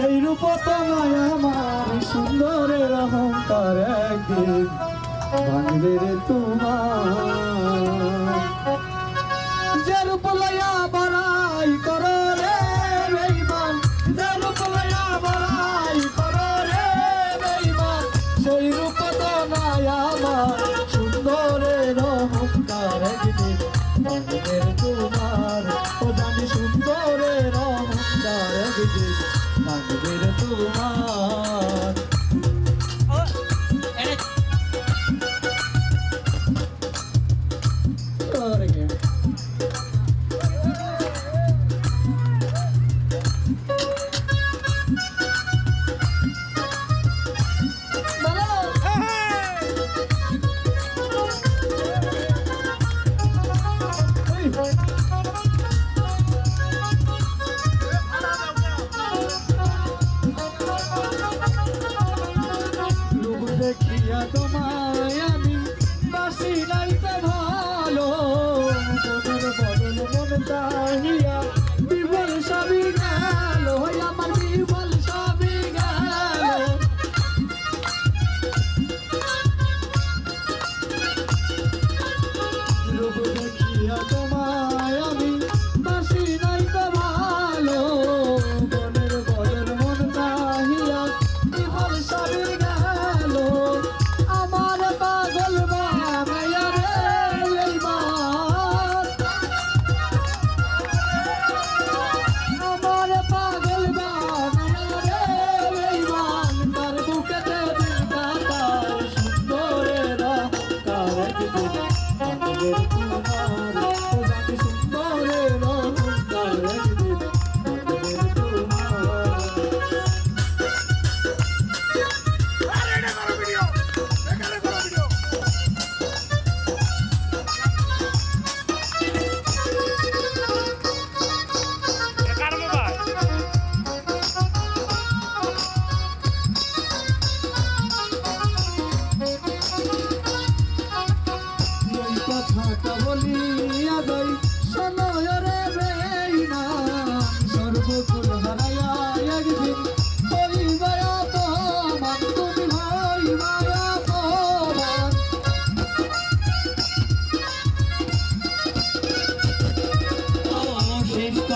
সেই রূপ তোমায় আমার সুন্দরের অহংকার একদিন ভাঙবে রে তোমার। যে রূপ লয়া বাড়াই কর মাগদের তোমার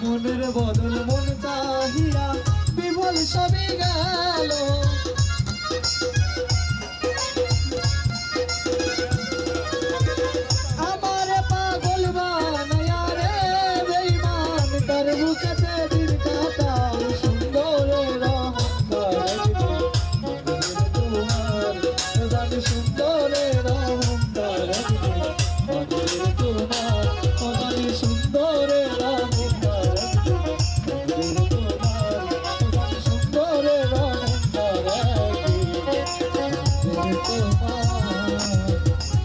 মনের বদল মন তাহিয়া বিভল সবে গেল।